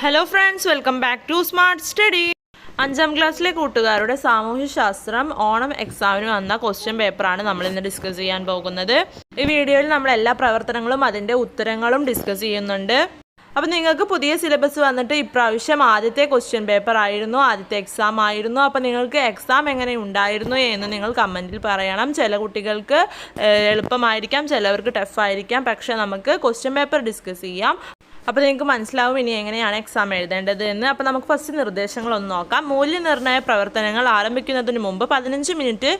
Hello friends welcome back to smart study അഞ്ചാം ക്ലാസ്സിലെ കൂട്ടുകാരുടെ സാമൂഹ്യശാസ്ത്രം ഓണം എക്സാമിന് വന്ന ക്വസ്റ്റ്യൻ പേപ്പറാണ് നമ്മൾ ഇന്ന് ഡിസ്കസ് ചെയ്യാൻ പോകുന്നത്. ഈ വീഡിയോയിൽ നമ്മൾ എല്ലാ പ്രവർത്തനങ്ങളും അതിന്റെ ഉത്തരങ്ങളും ഡിസ്കസ് ചെയ്യുന്നുണ്ട്. അപ്പോൾ നിങ്ങൾക്ക് പുതിയ സിലബസ് വന്നിട്ട് ഇപ്രാവശ്യം ആദ്യത്തെ ക്വസ്റ്റ്യൻ പേപ്പർ ആയിരുന്നു ആദ്യത്തെ എക്സാം ആയിരുന്നു. അപ്പോൾ നിങ്ങൾക്ക് എക്സാം എങ്ങനെ ഉണ്ടായിരുന്നു എന്ന് നിങ്ങൾ കമന്റിൽ പറയണം. ചില കുട്ടികൾക്ക് എളുപ്പമായിരിക്കാം ചിലവർക്ക് ടഫായിരിക്കാം പക്ഷേ നമുക്ക് ക്വസ്റ്റ്യൻ പേപ്പർ ഡിസ്കസ് ചെയ്യാം. അപ്പോൾ നിങ്ങൾക്ക് മനസ്സിലാവും ഇനി എങ്ങനെയാണ് എക്സാം എഴുതേണ്ടത് എന്ന് അപ്പോൾ നമുക്ക് ഫസ്റ്റ് നിർദ്ദേശങ്ങളൊന്ന് നോക്കാം. മൂല്യനിർണയ പ്രവർത്തനങ്ങൾ ആരംഭിക്കുന്നതിന് മുമ്പ് പതിനഞ്ച് മിനിറ്റ്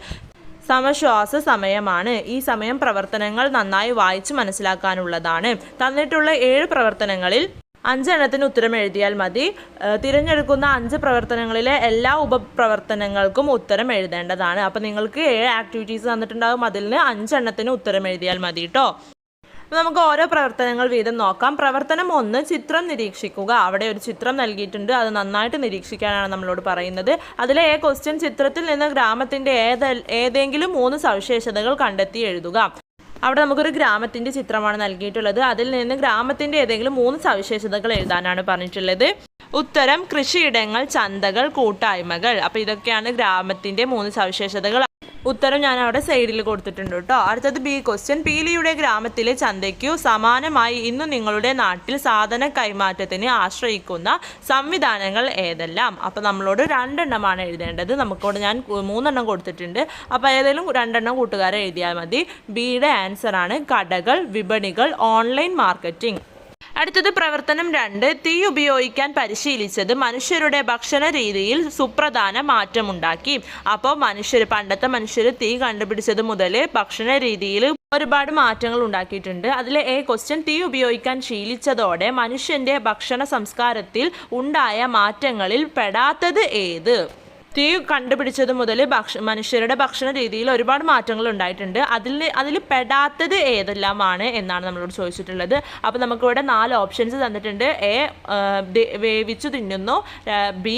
സമശ്വാസ സമയമാണ്. ഈ സമയം പ്രവർത്തനങ്ങൾ നന്നായി വായിച്ച് മനസ്സിലാക്കാനുള്ളതാണ്. തന്നിട്ടുള്ള ഏഴ് പ്രവർത്തനങ്ങളിൽ അഞ്ചെണ്ണത്തിന് ഉത്തരം എഴുതിയാൽ മതി. തിരഞ്ഞെടുക്കുന്ന അഞ്ച് പ്രവർത്തനങ്ങളിലെ എല്ലാ ഉപപ്രവർത്തനങ്ങൾക്കും ഉത്തരം എഴുതേണ്ടതാണ്. അപ്പോൾ നിങ്ങൾക്ക് ഏഴ് ആക്ടിവിറ്റീസ് തന്നിട്ടുണ്ടാകും അതിൽ നിന്ന് അഞ്ചെണ്ണത്തിന് ഉത്തരം എഴുതിയാൽ മതി കേട്ടോ അപ്പോൾ നമുക്ക് ഓരോ പ്രവർത്തനങ്ങൾ വീതം നോക്കാം. പ്രവർത്തനം ഒന്ന് ചിത്രം നിരീക്ഷിക്കുക. അവിടെ ഒരു ചിത്രം നൽകിയിട്ടുണ്ട്. അത് നന്നായിട്ട് നിരീക്ഷിക്കാനാണ് നമ്മളോട് പറയുന്നത്. അതിലെ എ ക്വസ്റ്റ്യൻ ചിത്രത്തിൽ നിന്ന് ഗ്രാമത്തിന്റെ ഏത ഏതെങ്കിലും മൂന്ന് സവിശേഷതകൾ കണ്ടെത്തി എഴുതുക. അവിടെ നമുക്കൊരു ഗ്രാമത്തിന്റെ ചിത്രമാണ് നൽകിയിട്ടുള്ളത്. അതിൽ നിന്ന് ഗ്രാമത്തിന്റെ ഏതെങ്കിലും മൂന്ന് സവിശേഷതകൾ എഴുതാനാണ് പറഞ്ഞിട്ടുള്ളത്. ഉത്തരം കൃഷിയിടങ്ങൾ ചന്തകൾ കൂട്ടായ്മകൾ. അപ്പോൾ ഇതൊക്കെയാണ് ഗ്രാമത്തിന്റെ മൂന്ന് സവിശേഷതകൾ. ഉത്തരം ഞാൻ അവിടെ സൈഡിൽ കൊടുത്തിട്ടുണ്ട് കേട്ടോ. അടുത്തത് ബി ക്വസ്റ്റ്യൻ പീലിയുടെ ഗ്രാമത്തിലെ ചന്തയ്ക്കു സമാനമായി ഇന്ന് നിങ്ങളുടെ നാട്ടിൽ സാധന കൈമാറ്റത്തിന് ആശ്രയിക്കുന്ന സംവിധാനങ്ങൾ ഏതെല്ലാം? അപ്പോൾ നമ്മളോട് രണ്ടെണ്ണമാണ് എഴുതേണ്ടത്. നമുക്കോട് ഞാൻ മൂന്നെണ്ണം കൊടുത്തിട്ടുണ്ട്. അപ്പോൾ ഏതെങ്കിലും രണ്ടെണ്ണം കൂട്ടുകാരെ എഴുതിയാൽ മതി. ബിയുടെ ആൻസറാണ് കടകൾ വിപണികൾ ഓൺലൈൻ മാർക്കറ്റിംഗ് അടുത്തത് പ്രവർത്തനം രണ്ട് തീ ഉപയോഗിക്കാൻ പരിശീലിച്ചത് മനുഷ്യരുടെ ഭക്ഷണ രീതിയിൽ സുപ്രധാന മാറ്റമുണ്ടാക്കി. അപ്പോൾ മനുഷ്യർ പണ്ടത്തെ മനുഷ്യർ തീ കണ്ടുപിടിച്ചത് മുതൽ ഭക്ഷണ രീതിയിൽ ഒരുപാട് മാറ്റങ്ങൾ ഉണ്ടാക്കിയിട്ടുണ്ട്. അതിലെ എ ക്വസ്റ്റ്യൻ തീ ഉപയോഗിക്കാൻ ശീലിച്ചതോടെ മനുഷ്യന്റെ ഭക്ഷണ സംസ്കാരത്തിൽ ഉണ്ടായ മാറ്റങ്ങളിൽ പെടാത്തത് ഏത്? തീ കണ്ടുപിടിച്ചത് മുതൽ ഭക്ഷ മനുഷ്യരുടെ ഭക്ഷണ രീതിയിൽ ഒരുപാട് മാറ്റങ്ങൾ ഉണ്ടായിട്ടുണ്ട്. അതിൽ അതിൽ പെടാത്തത് ഏതെല്ലാമാണ് എന്നാണ് നമ്മളോട് ചോദിച്ചിട്ടുള്ളത്. അപ്പോൾ നമുക്കിവിടെ നാല് ഓപ്ഷൻസ് തന്നിട്ടുണ്ട്. എ വേവിച്ചു തിന്നുന്നു. ബി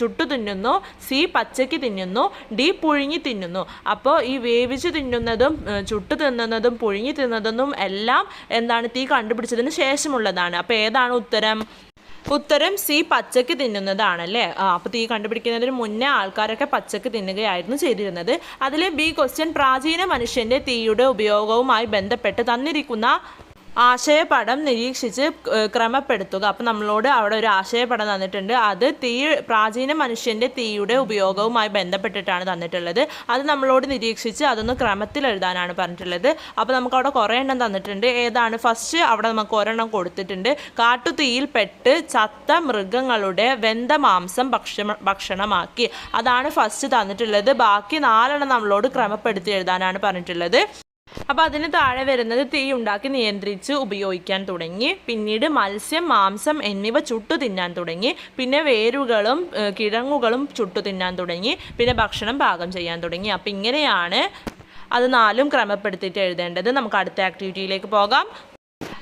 ചുട്ടു തിന്നുന്നു. സി പച്ചയ്ക്ക് തിന്നുന്നു. ഡി പുഴുങ്ങി തിന്നുന്നു. അപ്പോൾ ഈ വേവിച്ചു തിന്നുന്നതും ചുട്ടു തിന്നുന്നതും പുഴുങ്ങി തിന്നുന്നതും എല്ലാം എന്താണ് തീ കണ്ടുപിടിച്ചതിന് ശേഷമുള്ളതാണ്. അപ്പോൾ ഏതാണ് ഉത്തരം? ഉത്തരം സി പച്ചക്ക് തിന്നുന്നതാണല്ലേ? അപ്പോൾ തീ കണ്ടുപിടിക്കുന്നതിന് മുന്നേ ആൾക്കാരൊക്കെ പച്ചക്ക് തിന്നുകയായിരുന്നു ചെയ്തിരുന്നത്. അതിലെ ബി ക്വസ്റ്റ്യൻ പ്രാചീന മനുഷ്യന്റെ തീയുടെ ഉപയോഗവുമായി ബന്ധപ്പെട്ട് തന്നിരിക്കുന്ന ആശയപടം നിരീക്ഷിച്ച് ക്രമപ്പെടുത്തുക. അപ്പം നമ്മളോട് അവിടെ ഒരു ആശയപടം തന്നിട്ടുണ്ട്. അത് തീ പ്രാചീന മനുഷ്യന്റെ തീയുടെ ഉപയോഗവുമായി ബന്ധപ്പെട്ടിട്ടാണ് തന്നിട്ടുള്ളത്. അത് നമ്മളോട് നിരീക്ഷിച്ച് അതൊന്ന് ക്രമത്തിൽ എഴുതാനാണ് പറഞ്ഞിട്ടുള്ളത്. അപ്പോൾ നമുക്ക് അവിടെ കുറേ എണ്ണം തന്നിട്ടുണ്ട്. ഏതാണ്? ഫസ്റ്റ് അവിടെ നമുക്ക് ഒരെണ്ണം കൊടുത്തിട്ടുണ്ട്. കാട്ടുതീയിൽ പെട്ട് ചത്ത മൃഗങ്ങളുടെ വെന്ത മാംസം ഭക്ഷണ ഭക്ഷണമാക്കി. അതാണ് ഫസ്റ്റ് തന്നിട്ടുള്ളത്. ബാക്കി നാലെണ്ണം നമ്മളോട് ക്രമപ്പെടുത്തി എഴുതാനാണ് പറഞ്ഞിട്ടുള്ളത്. അപ്പോൾ അതിന് താഴെ വരുന്നത് തീ ഉണ്ടാക്കി നിയന്ത്രിച്ച് ഉപയോഗിക്കാൻ തുടങ്ങി. പിന്നീട് മത്സ്യം മാംസം എന്നിവ ചുട്ടു തിന്നാൻ തുടങ്ങി. പിന്നെ വേരുകളും കിഴങ്ങുകളും ചുട്ടു തിന്നാൻ തുടങ്ങി. പിന്നെ ഭക്ഷണം പാകം ചെയ്യാൻ തുടങ്ങി. അപ്പം ഇങ്ങനെയാണ് അത് നാലും ക്രമപ്പെടുത്തിയിട്ട് എഴുതേണ്ടത്. നമുക്ക് അടുത്ത ആക്ടിവിറ്റിയിലേക്ക് പോകാം.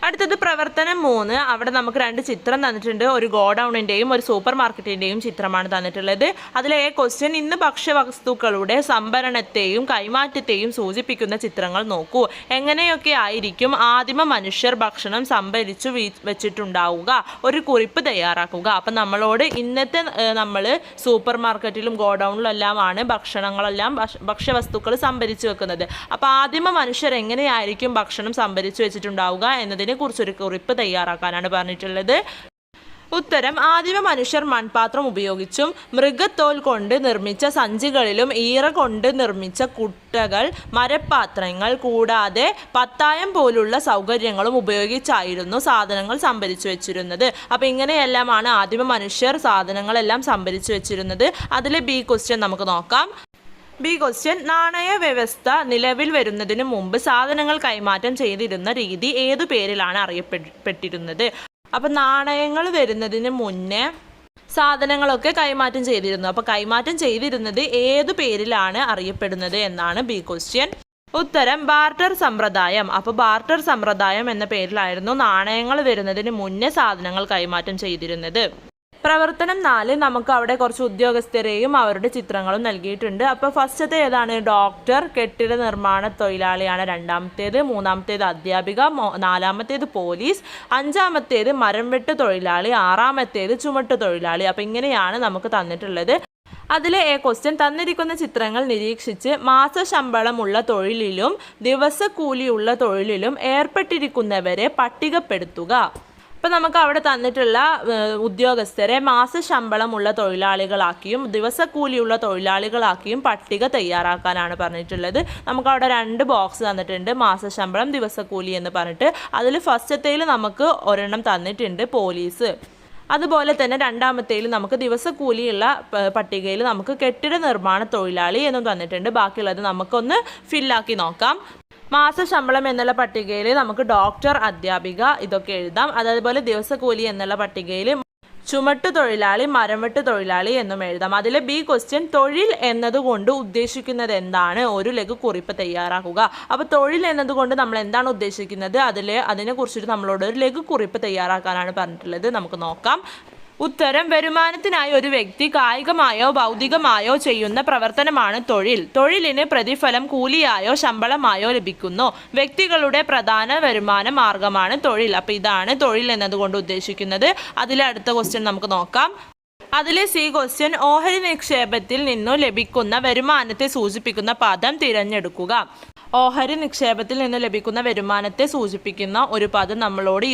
അടുത്തത് പ്രവർത്തനം മൂന്ന്. അവിടെ നമുക്ക് രണ്ട് ചിത്രം തന്നിട്ടുണ്ട്. ഒരു ഗോഡൗണിന്റെയും ഒരു സൂപ്പർ മാർക്കറ്റിന്റെയും ചിത്രമാണ് തന്നിട്ടുള്ളത്. അതിലെ ക്വസ്റ്റ്യൻ ഇന്ന് ഭക്ഷ്യവസ്തുക്കളുടെ സംഭരണത്തെയും കൈമാറ്റത്തെയും സൂചിപ്പിക്കുന്ന ചിത്രങ്ങൾ നോക്കൂ. എങ്ങനെയൊക്കെ ആയിരിക്കും ആദിമ മനുഷ്യർ ഭക്ഷണം സംഭരിച്ചു വെച്ചിട്ടുണ്ടാവുക? ഒരു കുറിപ്പ് തയ്യാറാക്കുക. അപ്പം നമ്മളോട് ഇന്നത്തെ നമ്മൾ സൂപ്പർ മാർക്കറ്റിലും ഗോഡൗണിലും എല്ലാമാണ് ഭക്ഷണങ്ങളെല്ലാം ഭക്ഷ- ഭക്ഷ്യവസ്തുക്കൾ സംഭരിച്ചു വെക്കുന്നത്. അപ്പോൾ ആദിമ മനുഷ്യർ എങ്ങനെയായിരിക്കും ഭക്ഷണം സംഭരിച്ചു വെച്ചിട്ടുണ്ടാവുക എന്നതിനെ കുറിച്ചൊരു കുറിപ്പ് തയ്യാറാക്കാനാണ് പറഞ്ഞിട്ടുള്ളത്. ഉത്തരം ആദിമ മനുഷ്യർ മൺപാത്രം ഉപയോഗിച്ചും മൃഗത്തോൽ കൊണ്ട് നിർമ്മിച്ച സഞ്ചികളിലും ഈറ കൊണ്ട് നിർമ്മിച്ച കുട്ടകൾ മരപ്പാത്രങ്ങൾ കൂടാതെ പത്തായം പോലുള്ള സൗകര്യങ്ങളും ഉപയോഗിച്ചായിരുന്നു സാധനങ്ങൾ സംഭരിച്ചു വെച്ചിരുന്നത്. അപ്പോൾ ഇങ്ങനെയെല്ലാമാണ് ആദിമ മനുഷ്യർ സാധനങ്ങളെല്ലാം സംഭരിച്ചു വെച്ചിരുന്നത്. അതിലെ ബി ക്വസ്റ്റ്യൻ നമുക്ക് നോക്കാം. ബി ക്വസ്റ്റ്യൻ നാണയ വ്യവസ്ഥ നിലവിൽ വരുന്നതിന് മുമ്പ് സാധനങ്ങൾ കൈമാറ്റം ചെയ്തിരുന്ന രീതി ഏതു പേരിലാണ് അറിയപ്പെട്ടിരുന്നത്? അപ്പം നാണയങ്ങൾ വരുന്നതിന് മുന്നേ സാധനങ്ങളൊക്കെ കൈമാറ്റം ചെയ്തിരുന്നു. അപ്പോൾ കൈമാറ്റം ചെയ്തിരുന്നത് ഏതു പേരിലാണ് അറിയപ്പെടുന്നത് എന്നാണ് ബി ക്വസ്റ്റ്യൻ. ഉത്തരം ബാർട്ടർ സമ്പ്രദായം. അപ്പോൾ ബാർട്ടർ സമ്പ്രദായം എന്ന പേരിലായിരുന്നു നാണയങ്ങൾ വരുന്നതിന് മുന്നേ സാധനങ്ങൾ കൈമാറ്റം ചെയ്തിരുന്നത്. പ്രവർത്തനം നാല് നമുക്ക് അവിടെ കുറച്ച് ഉദ്യോഗസ്ഥരെയും അവരുടെ ചിത്രങ്ങളും നൽകിയിട്ടുണ്ട്. അപ്പോൾ ഫസ്റ്റത്തെ ഏതാണ്? ഡോക്ടർ കെട്ടിട നിർമ്മാണ തൊഴിലാളിയാണ് രണ്ടാമത്തേത്. മൂന്നാമത്തേത് അധ്യാപിക നാലാമത്തേത് പോലീസ് അഞ്ചാമത്തേത് മരം വെട്ട് തൊഴിലാളി ആറാമത്തേത് ചുമട്ട് തൊഴിലാളി. അപ്പോൾ ഇങ്ങനെയാണ് നമുക്ക് തന്നിട്ടുള്ളത്. അതിലെ എ ക്വസ്റ്റ്യൻ തന്നിരിക്കുന്ന ചിത്രങ്ങൾ നിരീക്ഷിച്ച് മാസശമ്പളമുള്ള തൊഴിലിലും ദിവസക്കൂലിയുള്ള തൊഴിലിലും ഏർപ്പെട്ടിരിക്കുന്നവരെ പട്ടികപ്പെടുത്തുക. ഇപ്പം നമുക്ക് അവിടെ തന്നിട്ടുള്ള ഉദ്യോഗസ്ഥരെ മാസശമ്പളമുള്ള തൊഴിലാളികളാക്കിയും ദിവസക്കൂലിയുള്ള തൊഴിലാളികളാക്കിയും പട്ടിക തയ്യാറാക്കാനാണ് പറഞ്ഞിട്ടുള്ളത്. നമുക്ക് അവിടെ രണ്ട് ബോക്സ് തന്നിട്ടുണ്ട്. മാസശമ്പളം ദിവസക്കൂലി എന്ന് പറഞ്ഞിട്ട്. അതിൽ ഫസ്റ്റത്തേൽ നമുക്ക് ഒരെണ്ണം തന്നിട്ടുണ്ട് പോലീസ്. അതുപോലെ തന്നെ രണ്ടാമത്തേൽ നമുക്ക് ദിവസക്കൂലിയുള്ള പട്ടികയിൽ നമുക്ക് കെട്ടിട നിർമ്മാണ തൊഴിലാളി എന്നും തന്നിട്ടുണ്ട്. ബാക്കിയുള്ളത് നമുക്കൊന്ന് ഫില്ലാക്കി നോക്കാം. മാസശമ്പളം എന്നുള്ള പട്ടികയിൽ നമുക്ക് ഡോക്ടർ അധ്യാപിക ഇതൊക്കെ എഴുതാം. അതേപോലെ ദിവസക്കൂലി എന്നുള്ള പട്ടികയിൽ ചുമട്ട് തൊഴിലാളി മരംവെട്ട് തൊഴിലാളി എന്നും എഴുതാം. അതിലെ ബി ക്വസ്റ്റ്യൻ തൊഴിൽ എന്നതുകൊണ്ട് ഉദ്ദേശിക്കുന്നത് എന്താണ്? ഒരു ലഘു കുറിപ്പ് തയ്യാറാക്കുക. അപ്പോൾ തൊഴിൽ എന്നതുകൊണ്ട് നമ്മൾ എന്താണ് ഉദ്ദേശിക്കുന്നത്? അതിൽ അതിനെക്കുറിച്ചിട്ട് നമ്മളോട് ഒരു ലഘു കുറിപ്പ് തയ്യാറാക്കാനാണ് പറഞ്ഞിട്ടുള്ളത്. നമുക്ക് നോക്കാം. ഉത്തരം വരുമാനത്തിനായി ഒരു വ്യക്തി കായികമായോ ഭൗതികമായോ ചെയ്യുന്ന പ്രവർത്തനമാണ് തൊഴിൽ. തൊഴിലിന് പ്രതിഫലം കൂലിയായോ ശമ്പളമായോ ലഭിക്കുന്നു. വ്യക്തികളുടെ പ്രധാന വരുമാന മാർഗമാണ് തൊഴിൽ. അപ്പോൾ ഇതാണ് തൊഴിൽ എന്നതുകൊണ്ട് ഉദ്ദേശിക്കുന്നത്. അതിലെ അടുത്ത ക്വസ്റ്റ്യൻ നമുക്ക് നോക്കാം. അതിലെ സി ക്വസ്റ്റ്യൻ ഓഹരി നിക്ഷേപത്തിൽ നിന്നു ലഭിക്കുന്ന വരുമാനത്തെ സൂചിപ്പിക്കുന്ന പദം തിരഞ്ഞെടുക്കുക. ഓഹരി നിക്ഷേപത്തിൽ നിന്ന് ലഭിക്കുന്ന വരുമാനത്തെ സൂചിപ്പിക്കുന്ന ഒരു പദം നമ്മളോട്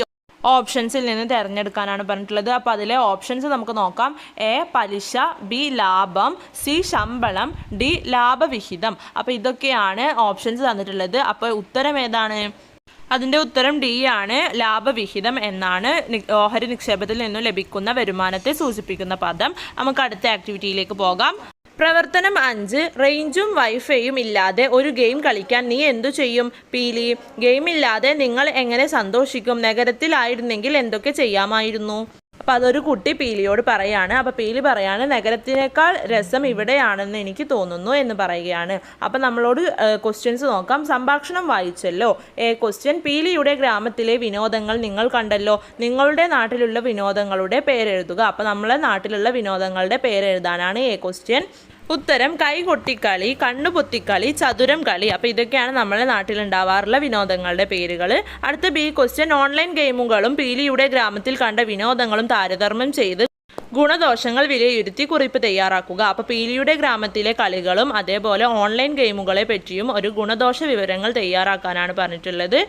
ഓപ്ഷൻസിൽ നിന്ന് തിരഞ്ഞെടുക്കാനാണ് പറഞ്ഞിട്ടുള്ളത്. അപ്പോൾ അതിലെ ഓപ്ഷൻസ് നമുക്ക് നോക്കാം. എ പലിശ ബി ലാഭം സി ശമ്പളം ഡി ലാഭവിഹിതം. അപ്പോൾ ഇതൊക്കെയാണ് ഓപ്ഷൻസ് തന്നിട്ടുള്ളത്. അപ്പോൾ ഉത്തരം ഏതാണ്? അതിന്റെ ഉത്തരം ഡി ആണ്. ലാഭവിഹിതം എന്നാണ് ഓഹരി നിക്ഷേപത്തിൽ നിന്നും ലഭിക്കുന്ന വരുമാനത്തെ സൂചിപ്പിക്കുന്ന പദം. നമുക്ക് അടുത്ത ആക്ടിവിറ്റിയിലേക്ക് പോകാം. പ്രവർത്തനം അഞ്ച് റേഞ്ചും വൈഫൈയും ഇല്ലാതെ ഒരു ഗെയിം കളിക്കാൻ നീ എന്തു ചെയ്യും? പീലി ഗെയിം ഇല്ലാതെ നിങ്ങൾ എങ്ങനെ സന്തോഷിക്കും? നഗരത്തിലായിരുന്നെങ്കിൽ എന്തൊക്കെ ചെയ്യാമായിരുന്നു? അപ്പം അതൊരു കുട്ടി പീലിയോട് പറയാണ്. അപ്പം പീലി പറയാണ് നഗരത്തിനേക്കാൾ രസം ഇവിടെയാണെന്ന് എനിക്ക് തോന്നുന്നു എന്ന് പറയുകയാണ്. അപ്പം നമ്മളോട് ക്വസ്റ്റ്യൻസ് നോക്കാം. സംഭാഷണം വായിച്ചല്ലോ? എ ക്വസ്റ്റ്യൻ പീലിയുടെ ഗ്രാമത്തിലെ വിനോദങ്ങൾ നിങ്ങൾ കണ്ടല്ലോ. നിങ്ങളുടെ നാട്ടിലുള്ള വിനോദങ്ങളുടെ പേരെഴുതുക. അപ്പം നമ്മളെ നാട്ടിലുള്ള വിനോദങ്ങളുടെ പേരെഴുതാനാണ് എ ക്വസ്റ്റ്യൻ ഉത്തരം കൈകൊട്ടിക്കളി കണ്ണുപൊത്തിക്കളി ചതുരം കളി. അപ്പോൾ ഇതൊക്കെയാണ് നമ്മുടെ നാട്ടിലുണ്ടാവാറുള്ള വിനോദങ്ങളുടെ പേരുകൾ അടുത്ത ബി ക്വസ്റ്റ്യൻ ഓൺലൈൻ ഗെയിമുകളും പീലിയുടെ ഗ്രാമത്തിൽ കണ്ട വിനോദങ്ങളും താരതമ്യം ചെയ്ത് ഗുണദോഷങ്ങൾ വിലയിരുത്തി കുറിപ്പ് തയ്യാറാക്കുക. അപ്പോൾ പീലിയുടെ ഗ്രാമത്തിലെ കളികളും അതേപോലെ ഓൺലൈൻ ഗെയിമുകളെ പറ്റിയും ഒരു ഗുണദോഷ വിവരങ്ങൾ തയ്യാറാക്കാനാണ് പറഞ്ഞിട്ടുള്ളത്.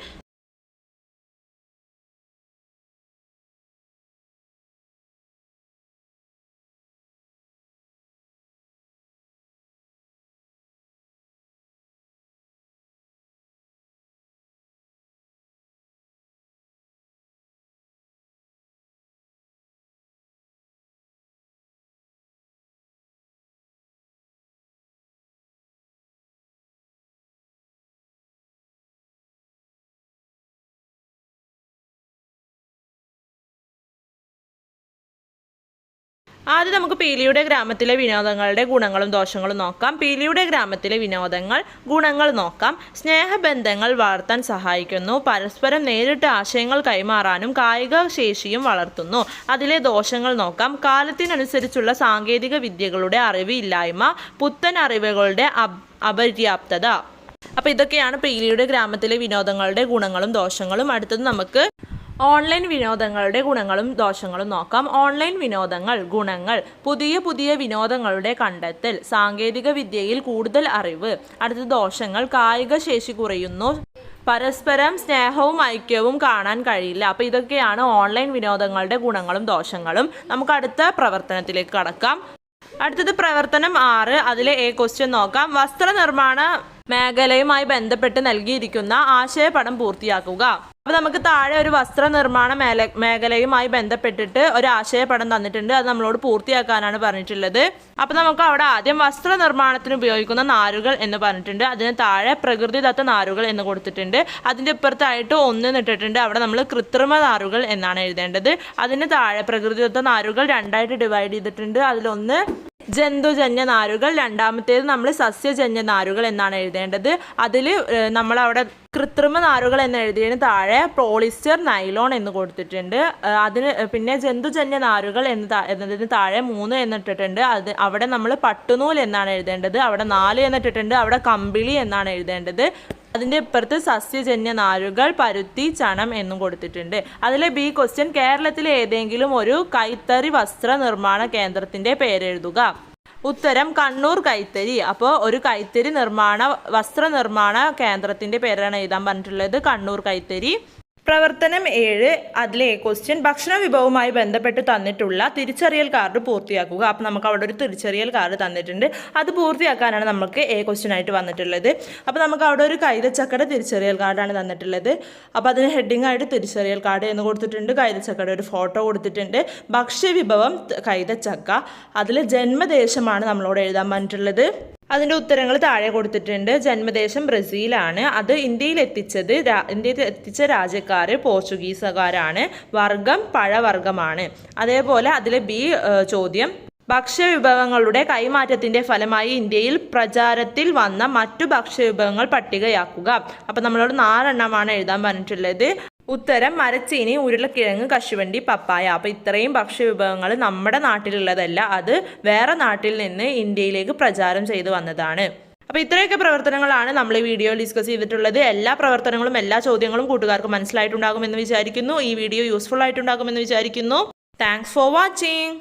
ആദ്യം നമുക്ക് പീലിയുടെ ഗ്രാമത്തിലെ വിനോദങ്ങളുടെ ഗുണങ്ങളും ദോഷങ്ങളും നോക്കാം. പീലിയുടെ ഗ്രാമത്തിലെ വിനോദങ്ങൾ ഗുണങ്ങൾ നോക്കാം. സ്നേഹബന്ധങ്ങൾ വളർത്താൻ സഹായിക്കുന്നു. പരസ്പരം നേരിട്ട് ആശയങ്ങൾ കൈമാറാനും കായിക ശേഷിയും വളർത്തുന്നു. അതിലെ ദോഷങ്ങൾ നോക്കാം. കാലത്തിനനുസരിച്ചുള്ള സാങ്കേതിക വിദ്യകളുടെ അറിവ് ഇല്ലായ്മ പുത്തൻ അറിവുകളുടെ അപ് അപര്യാപ്തത. അപ്പോൾ ഇതൊക്കെയാണ് പീലിയുടെ ഗ്രാമത്തിലെ വിനോദങ്ങളുടെ ഗുണങ്ങളും ദോഷങ്ങളും. അടുത്തത് നമുക്ക് ഓൺലൈൻ വിനോദങ്ങളുടെ ഗുണങ്ങളും ദോഷങ്ങളും നോക്കാം. ഓൺലൈൻ വിനോദങ്ങൾ ഗുണങ്ങൾ പുതിയ പുതിയ വിനോദങ്ങളുടെ കണ്ടെത്തൽ സാങ്കേതിക വിദ്യയിൽ കൂടുതൽ അറിവ് അടുത്ത ദോഷങ്ങൾ കായിക ശേഷി കുറയുന്നു പരസ്പരം സ്നേഹവും ഐക്യവും കാണാൻ കഴിയില്ല. അപ്പോൾ ഇതൊക്കെയാണ് ഓൺലൈൻ വിനോദങ്ങളുടെ ഗുണങ്ങളും ദോഷങ്ങളും. നമുക്ക് അടുത്ത പ്രവർത്തനത്തിലേക്ക് കടക്കാം. അടുത്തത് പ്രവർത്തനം ആറ്. അതിലെ എ ക്വസ്റ്റ്യൻ നോക്കാം. വസ്ത്രനിർമ്മാണ മേഖലയുമായി ബന്ധപ്പെട്ട് നൽകിയിരിക്കുന്ന ആശയപടം പൂർത്തിയാക്കുക. അപ്പോൾ നമുക്ക് താഴെ ഒരു വസ്ത്രനിർമ്മാണ മേല മേഖലയുമായി ബന്ധപ്പെട്ടിട്ട് ഒരു ആശയപടം തന്നിട്ടുണ്ട്. അത് നമ്മളോട് പൂർത്തിയാക്കാനാണ് പറഞ്ഞിട്ടുള്ളത്. അപ്പോൾ നമുക്ക് അവിടെ ആദ്യം വസ്ത്ര നിർമ്മാണത്തിന് ഉപയോഗിക്കുന്ന നാരുകൾ എന്ന് പറഞ്ഞിട്ടുണ്ട്. അതിന് താഴെ പ്രകൃതിദത്ത നാരുകൾ എന്ന് കൊടുത്തിട്ടുണ്ട്. അതിന്റെ ഇപ്പുറത്തായിട്ട് ഒന്ന് നിട്ടിട്ടുണ്ട് അവിടെ നമ്മൾ കൃത്രിമ നാരുകൾ എന്നാണ് എഴുതേണ്ടത്. അതിന് താഴെ പ്രകൃതിദത്ത നാരുകൾ രണ്ടായിട്ട് ഡിവൈഡ് ചെയ്തിട്ടുണ്ട്. അതിലൊന്ന് ജന്തുജന്യ നാരുകൾ രണ്ടാമത്തേത് നമ്മൾ സസ്യജന്യ നാരുകൾ എന്നാണ് എഴുതേണ്ടത്. അതിൽ നമ്മളവിടെ കൃത്രിമ നാരുകൾ എന്ന് എഴുതിയതിന് താഴെ പോളിസ്റ്റർ നൈലോൺ എന്ന് കൊടുത്തിട്ടുണ്ട്. അതിന് പിന്നെ ജന്തുജന്യ നാരുകൾ എന്ന് എന്നതിന് താഴെ മൂന്ന് എന്നിട്ടിട്ടുണ്ട്. അത് അവിടെ നമ്മൾ പട്ടുനൂൽ എന്നാണ് എഴുതേണ്ടത്. അവിടെ നാല് എന്നിട്ടിട്ടുണ്ട്. അവിടെ കമ്പിളി എന്നാണ് എഴുതേണ്ടത്. അതിന്റെ ഇപ്പുറത്ത് സസ്യജന്യ നാരുകൾ പരുത്തി ചണം എന്നും കൊടുത്തിട്ടുണ്ട്. അതിലെ ബി ക്വസ്റ്റ്യൻ കേരളത്തിലെ ഏതെങ്കിലും ഒരു കൈത്തറി വസ്ത്ര നിർമ്മാണ കേന്ദ്രത്തിന്റെ പേരെഴുതുക. ഉത്തരം കണ്ണൂർ കൈത്തരി. അപ്പോൾ ഒരു കൈത്തരി നിർമ്മാണ വസ്ത്ര നിർമ്മാണ കേന്ദ്രത്തിന്റെ പേരാണ് എഴുതാൻ പറഞ്ഞിട്ടുള്ളത്. കണ്ണൂർ കൈത്തരി. പ്രവർത്തനം ഏഴ് അതിലെ ക്വസ്റ്റ്യൻ ഭക്ഷണ വിഭവവുമായി ബന്ധപ്പെട്ട് തന്നിട്ടുള്ള തിരിച്ചറിയൽ കാർഡ് പൂർത്തിയാക്കുക. അപ്പോൾ നമുക്ക് അവിടെ ഒരു തിരിച്ചറിയൽ കാർഡ് തന്നിട്ടുണ്ട്. അത് പൂർത്തിയാക്കാനാണ് നമുക്ക് എ ക്വസ്റ്റ്യൻ ആയിട്ട് വന്നിട്ടുള്ളത്. അപ്പോൾ നമുക്ക് അവിടെ ഒരു കൈതച്ചക്കട തിരിച്ചറിയൽ കാർഡാണ് തന്നിട്ടുള്ളത്. അപ്പോൾ അതിന് ഹെഡിങ് ആയിട്ട് തിരിച്ചറിയൽ കാർഡ് എന്ന് കൊടുത്തിട്ടുണ്ട്. കൈതച്ചക്കയുടെ ഒരു ഫോട്ടോ കൊടുത്തിട്ടുണ്ട്. ഭക്ഷ്യവിഭവം വിഭവം കൈതച്ചക്ക. അതിൽ ജന്മദേശമാണ് നമ്മളോട് എഴുതാൻ പറഞ്ഞിട്ടുള്ളത് അതിന്റെ ഉത്തരങ്ങൾ താഴെ കൊടുത്തിട്ടുണ്ട്. ജന്മദേശം ബ്രസീലാണ്. അത് ഇന്ത്യയിൽ എത്തിച്ചത് ഇന്ത്യയിൽ എത്തിച്ച രാജ്യക്കാർ പോർച്ചുഗീസുകാരാണ്. വർഗം പഴവർഗമാണ്. അതേപോലെ അതിലെ ബി ചോദ്യം. ഭക്ഷ്യവിഭവങ്ങളുടെ കൈമാറ്റത്തിന്റെ ഫലമായി ഇന്ത്യയിൽ പ്രചാരത്തിൽ വന്ന മറ്റു ഭക്ഷ്യവിഭവങ്ങൾ പട്ടികയാക്കുക. അപ്പം നമ്മളോട് നാലെണ്ണമാണ് എഴുതാൻ പറഞ്ഞിട്ടുള്ളത്. ഉത്തരം മരച്ചീനി ഉരുളക്കിഴങ്ങ് കശുവണ്ടി പപ്പായ. അപ്പോൾ ഇത്രയും ഭക്ഷ്യവിഭവങ്ങൾ നമ്മുടെ നാട്ടിലുള്ളതല്ല അത് വേറെ നാട്ടിൽ നിന്ന് ഇന്ത്യയിലേക്ക് പ്രചാരം ചെയ്തു വന്നതാണ്. അപ്പോൾ ഇത്രയൊക്കെ പ്രവർത്തനങ്ങളാണ് നമ്മൾ ഈ വീഡിയോയിൽ ഡിസ്കസ് ചെയ്തിട്ടുള്ളത്. എല്ലാ പ്രവർത്തനങ്ങളും എല്ലാ ചോദ്യങ്ങളും കൂട്ടുകാർക്ക് മനസ്സിലായിട്ടുണ്ടാകുമെന്ന് വിചാരിക്കുന്നു. ഈ വീഡിയോ യൂസ്ഫുൾ ആയിട്ടുണ്ടാകുമെന്ന് വിചാരിക്കുന്നു. Thanks for watching